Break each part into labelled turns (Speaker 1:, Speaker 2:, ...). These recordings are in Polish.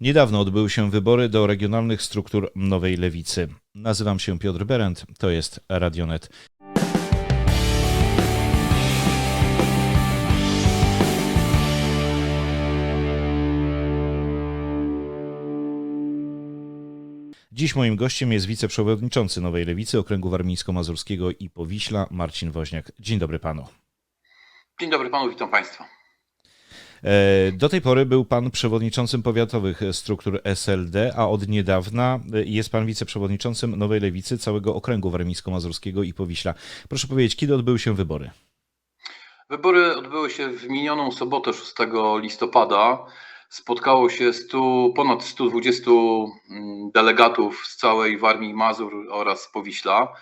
Speaker 1: Niedawno odbyły się wybory do regionalnych struktur Nowej Lewicy. Nazywam się Piotr Berend, to jest Radionet. Dziś moim gościem jest wiceprzewodniczący Nowej Lewicy Okręgu Warmińsko-Mazurskiego i Powiśla Marcin Woźniak. Dzień dobry panu.
Speaker 2: Dzień dobry panu, witam państwa.
Speaker 1: E, Do tej pory był pan przewodniczącym powiatowych struktur SLD, a od niedawna e, jest pan wiceprzewodniczącym Nowej Lewicy całego okręgu warmińsko-mazurskiego i Powiśla. Proszę powiedzieć, kiedy odbyły się wybory?
Speaker 2: Wybory odbyły się w minioną sobotę 6 listopada. Spotkało się 100, ponad 120 mm, delegatów z całej Warmii Mazur oraz Powiśla.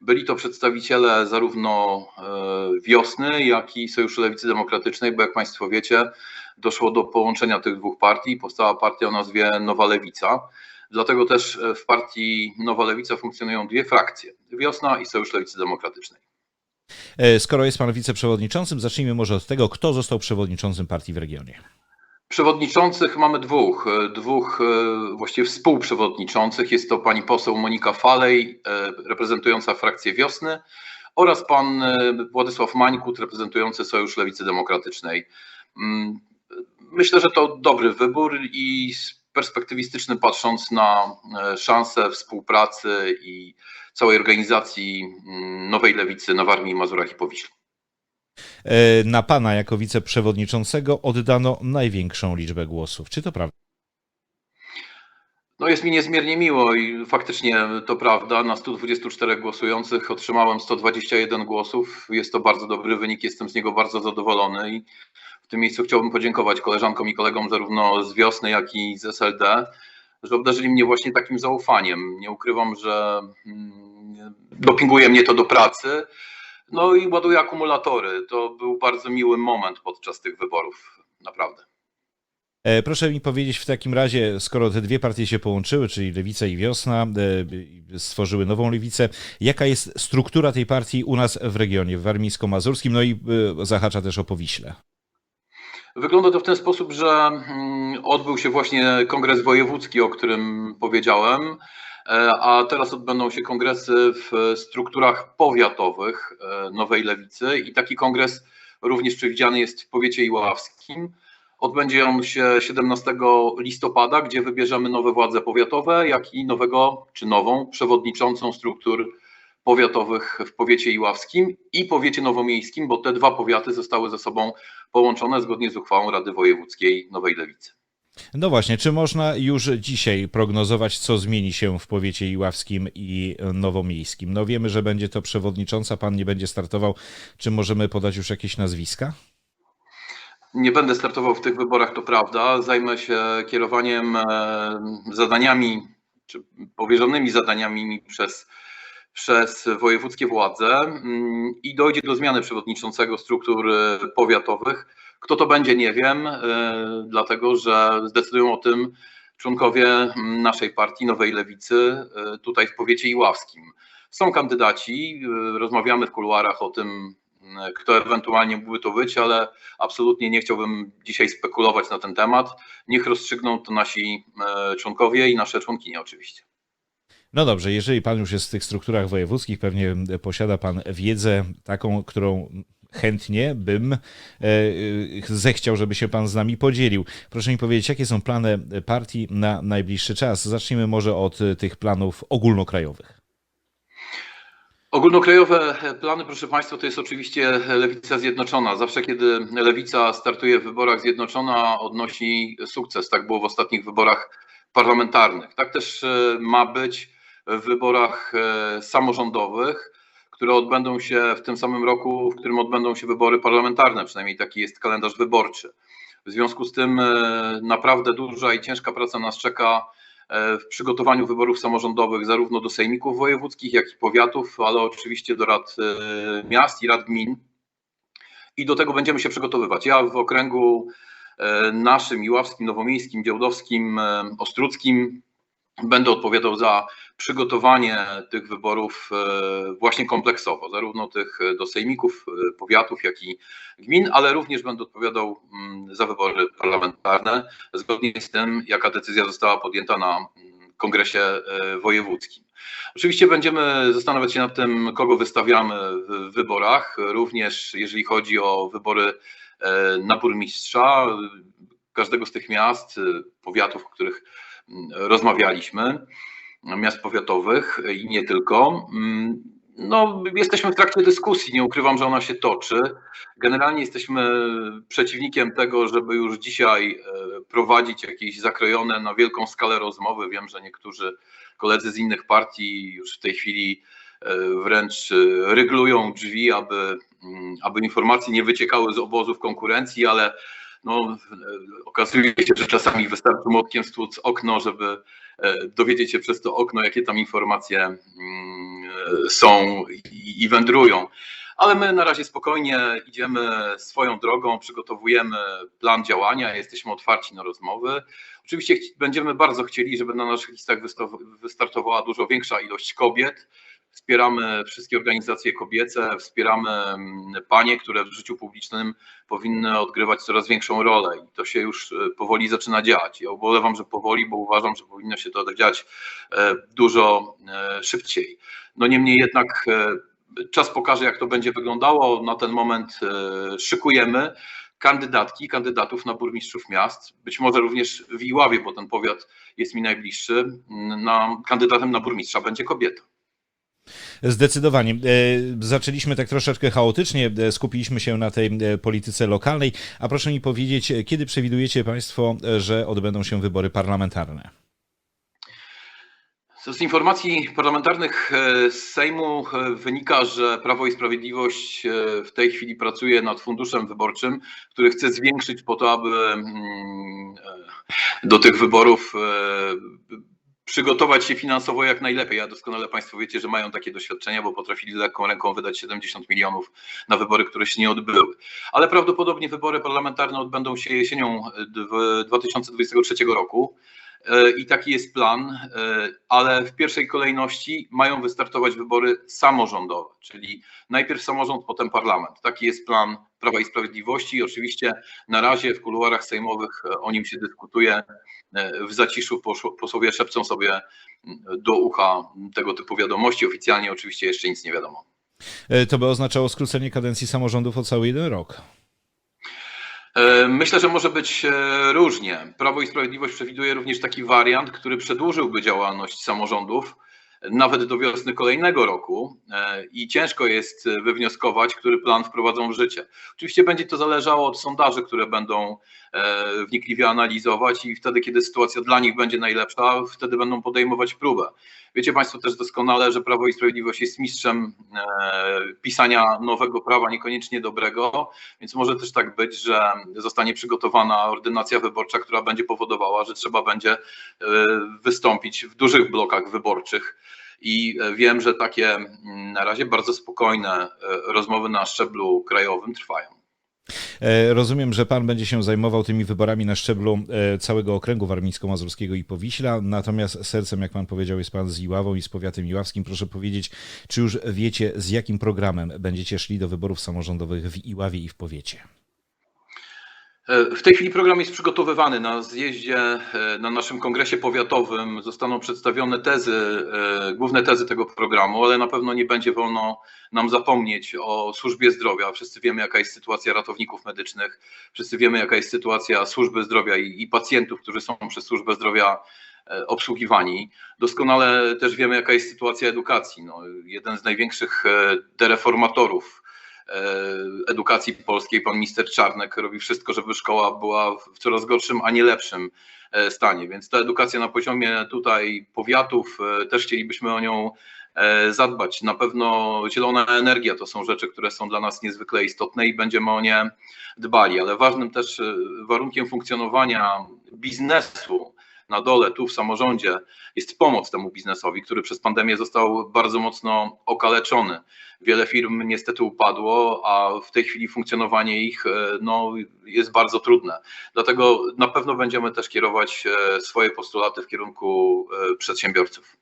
Speaker 2: Byli to przedstawiciele zarówno e, wiosny, jak i Sojuszu Lewicy Demokratycznej, bo jak Państwo wiecie, doszło do połączenia tych dwóch partii. Powstała partia o nazwie Nowa Lewica. Dlatego też e, w partii Nowa Lewica funkcjonują dwie frakcje: Wiosna i Sojusz Lewicy Demokratycznej.
Speaker 1: E, Skoro jest pan wiceprzewodniczącym, zacznijmy może od tego, kto został przewodniczącym partii w regionie.
Speaker 2: Przewodniczących mamy dwóch, e, dwóch e, właściwie współprzewodniczących. Jest to pani poseł Monika Falej, e, reprezentująca frakcję Wiosny oraz pan Władysław Mańkut, reprezentujący Sojusz Lewicy Demokratycznej. Mm, Myślę, że to dobry wybór i perspektywistyczny patrząc na szanse współpracy i całej organizacji mm, Nowej Lewicy na Warmii, Mazurach i Powiślu.
Speaker 1: E, Na pana jako wiceprzewodniczącego oddano największą liczbę głosów. Czy to prawda?
Speaker 2: No jest mi niezmiernie miło i faktycznie to prawda. Na 124 głosujących otrzymałem 121 głosów. Jest to bardzo dobry wynik, jestem z niego bardzo zadowolony i w tym miejscu chciałbym podziękować koleżankom i kolegom zarówno z wiosny, jak i z SLD, że obdarzyli mnie właśnie takim zaufaniem. Nie ukrywam, że mm, dopinguje mnie to do pracy. No i ładuje akumulatory. To był bardzo miły moment podczas tych wyborów. Naprawdę.
Speaker 1: E, Proszę mi powiedzieć w takim razie, skoro te dwie partie się połączyły, czyli Lewica i Wiosna, e, stworzyły nową Lewicę, jaka jest struktura tej partii u nas w regionie, w warmińsko-mazurskim, no i e, zahacza też o Powiśle.
Speaker 2: Wygląda to w ten sposób, że mm, odbył się właśnie kongres wojewódzki, o którym powiedziałem, a teraz odbędą się kongresy w strukturach powiatowych e, Nowej Lewicy i taki kongres również przewidziany jest w powiecie iławskim. Odbędzie on się 17 listopada, gdzie wybierzemy nowe władze powiatowe, jak i nowego czy nową przewodniczącą struktur powiatowych w powiecie iławskim i powiecie nowomiejskim, bo te dwa powiaty zostały ze sobą połączone zgodnie z uchwałą Rady Wojewódzkiej Nowej Lewicy.
Speaker 1: No właśnie, czy można już dzisiaj prognozować, co zmieni się w powiecie iławskim i nowomiejskim? No wiemy, że będzie to przewodnicząca, pan nie będzie startował. Czy możemy podać już jakieś nazwiska?
Speaker 2: Nie będę startował w tych wyborach, to prawda. Zajmę się kierowaniem e, zadaniami, czy powierzonymi zadaniami mi przez, przez wojewódzkie władze mm, i dojdzie do zmiany przewodniczącego struktur e, powiatowych. Kto to będzie, nie wiem, e, dlatego że zdecydują o tym członkowie mm, naszej partii, Nowej Lewicy, e, tutaj w powiecie iławskim. Są kandydaci, rozmawiamy w kuluarach o tym, kto ewentualnie mógłby to być, ale absolutnie nie chciałbym dzisiaj spekulować na ten temat. Niech rozstrzygną to nasi członkowie i nasze członkinie oczywiście.
Speaker 1: No dobrze, jeżeli pan już jest w tych strukturach wojewódzkich, pewnie posiada pan wiedzę taką, którą chętnie bym e, e, zechciał, żeby się pan z nami podzielił. Proszę mi powiedzieć, jakie są plany partii na najbliższy czas? Zacznijmy może od tych planów ogólnokrajowych.
Speaker 2: Ogólnokrajowe plany, proszę Państwa, to jest oczywiście Lewica Zjednoczona. Zawsze, kiedy Lewica startuje w wyborach, Zjednoczona odnosi sukces. Tak było w ostatnich wyborach parlamentarnych. Tak też e, ma być w wyborach e, samorządowych, które odbędą się w tym samym roku, w którym odbędą się wybory parlamentarne. Przynajmniej taki jest kalendarz wyborczy. W związku z tym e, naprawdę duża i ciężka praca nas czeka w przygotowaniu wyborów samorządowych zarówno do sejmików wojewódzkich, jak i powiatów, ale oczywiście do rad e, miast i rad gmin. I do tego będziemy się przygotowywać. Ja w okręgu e, naszym, Iławskim, Nowomiejskim, Działdowskim, e, Ostruckim będę odpowiadał za przygotowanie tych wyborów e, właśnie kompleksowo, zarówno tych do sejmików, e, powiatów, jak i gmin, ale również będę odpowiadał mm, za wybory parlamentarne, zgodnie z tym, jaka decyzja została podjęta na mm, kongresie e, wojewódzkim. Oczywiście będziemy zastanawiać się nad tym, kogo wystawiamy w wyborach, również jeżeli chodzi o wybory na burmistrza każdego z tych miast, powiatów, w których mm, rozmawialiśmy miast powiatowych i nie tylko. Mm, no, jesteśmy w trakcie dyskusji, nie ukrywam, że ona się toczy. Generalnie jesteśmy przeciwnikiem tego, żeby już dzisiaj e, prowadzić jakieś zakrojone na wielką skalę rozmowy. Wiem, że niektórzy koledzy z innych partii już w tej chwili e, wręcz e, ryglują drzwi, aby, mm, aby informacje nie wyciekały z obozów konkurencji, ale no, okazuje się, że czasami wystarczy młotkiem stłuc okno, żeby E, dowiedzieć się przez to okno, jakie tam informacje mm, są i wędrują. Ale my na razie spokojnie idziemy swoją drogą, przygotowujemy plan działania, jesteśmy otwarci na rozmowy. Oczywiście będziemy bardzo chcieli, żeby na naszych listach wystartowała dużo większa ilość kobiet. Wspieramy wszystkie organizacje kobiece, wspieramy mm, panie, które w życiu publicznym powinny odgrywać coraz większą rolę i to się już e, powoli zaczyna dziać. Ja ubolewam, że powoli, bo uważam, że powinno się to dziać e, dużo e, szybciej. No niemniej jednak czas pokaże, jak to będzie wyglądało. Na ten moment szykujemy kandydatki, kandydatów na burmistrzów miast, być może również w Iławie, bo ten powiat jest mi najbliższy, na, kandydatem na burmistrza będzie kobieta.
Speaker 1: Zdecydowanie. E, zaczęliśmy tak troszeczkę chaotycznie, e, skupiliśmy się na tej e, polityce lokalnej. A proszę mi powiedzieć, kiedy przewidujecie Państwo, że odbędą się wybory parlamentarne?
Speaker 2: Z informacji parlamentarnych z Sejmu wynika, że Prawo i Sprawiedliwość w tej chwili pracuje nad funduszem wyborczym, który chce zwiększyć po to, aby mm, do tych wyborów przygotować się finansowo jak najlepiej. Ja doskonale Państwo wiecie, że mają takie doświadczenia, bo potrafili lekką ręką wydać 70 milionów na wybory, które się nie odbyły. Ale prawdopodobnie wybory parlamentarne odbędą się jesienią 2023 roku. E, I taki jest plan, e, ale w pierwszej kolejności mają wystartować wybory samorządowe, czyli najpierw samorząd, potem parlament. Taki jest plan Prawa i Sprawiedliwości oczywiście na razie w kuluarach sejmowych e, o nim się dyskutuje. W zaciszu posłowie szepcą sobie do ucha tego typu wiadomości. Oficjalnie oczywiście jeszcze nic nie wiadomo.
Speaker 1: To by oznaczało skrócenie kadencji samorządów o cały jeden rok.
Speaker 2: E, myślę, że może być e, różnie. Prawo i Sprawiedliwość przewiduje również taki wariant, który przedłużyłby działalność samorządów nawet do wiosny kolejnego roku e, i ciężko jest wywnioskować, który plan wprowadzą w życie. Oczywiście będzie to zależało od sondaży, które będą e, wnikliwie analizować i wtedy, kiedy sytuacja dla nich będzie najlepsza, wtedy będą podejmować próbę. Wiecie Państwo też doskonale, że Prawo i Sprawiedliwość jest mistrzem e, pisania nowego prawa, niekoniecznie dobrego, więc może też tak być, że zostanie przygotowana ordynacja wyborcza, która będzie powodowała, że trzeba będzie wystąpić w dużych blokach wyborczych i e, wiem, że takie mm, na razie bardzo spokojne e, rozmowy na szczeblu krajowym trwają.
Speaker 1: E, rozumiem, że pan będzie się zajmował tymi wyborami na szczeblu całego okręgu warmińsko-mazurskiego i Powiśla, natomiast sercem, jak pan powiedział, jest pan z Iławą i z powiatem iławskim. Proszę powiedzieć, czy już wiecie, z jakim programem będziecie szli do wyborów samorządowych w Iławie i w powiecie?
Speaker 2: E, w tej chwili program jest przygotowywany. Na zjeździe, e, na naszym kongresie powiatowym zostaną przedstawione tezy, e, główne tezy tego programu, ale na pewno nie będzie wolno nam zapomnieć o służbie zdrowia. Wszyscy wiemy, jaka jest sytuacja ratowników medycznych, wszyscy wiemy, jaka jest sytuacja służby zdrowia i, i pacjentów, którzy są przez służbę zdrowia obsługiwani. Doskonale też wiemy, jaka jest sytuacja edukacji. No, jeden z największych dereformatorów edukacji polskiej, pan minister Czarnek robi wszystko, żeby szkoła była w coraz gorszym, a nie lepszym e, stanie. Więc ta edukacja na poziomie tutaj powiatów, e, też chcielibyśmy o nią zadbać. Na pewno zielona energia to są rzeczy, które są dla nas niezwykle istotne i będziemy o nie dbali, ale ważnym też warunkiem funkcjonowania biznesu na dole, tu w samorządzie, jest pomoc temu biznesowi, który przez pandemię został bardzo mocno okaleczony. Wiele firm niestety upadło, a w tej chwili funkcjonowanie ich e, no, jest bardzo trudne. Dlatego na pewno będziemy też kierować e, swoje postulaty w kierunku e, przedsiębiorców.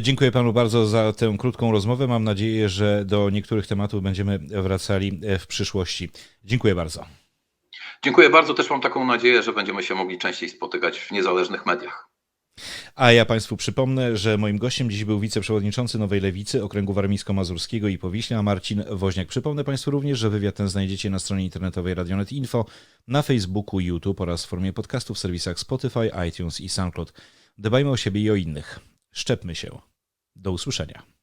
Speaker 1: Dziękuję panu bardzo za tę krótką rozmowę. Mam nadzieję, że do niektórych tematów będziemy wracali w przyszłości. Dziękuję bardzo.
Speaker 2: Dziękuję bardzo. Też mam taką nadzieję, że będziemy się mogli częściej spotykać w niezależnych mediach.
Speaker 1: A ja Państwu przypomnę, że moim gościem dziś był wiceprzewodniczący Nowej Lewicy Okręgu Warmińsko-Mazurskiego i Powiśnia Marcin Woźniak. Przypomnę Państwu również, że wywiad ten znajdziecie na stronie internetowej Radionet Info, na Facebooku, YouTube oraz w formie podcastu w serwisach Spotify, iTunes i SoundCloud. Dbajmy o siebie i o innych. Szczepmy się. Do usłyszenia.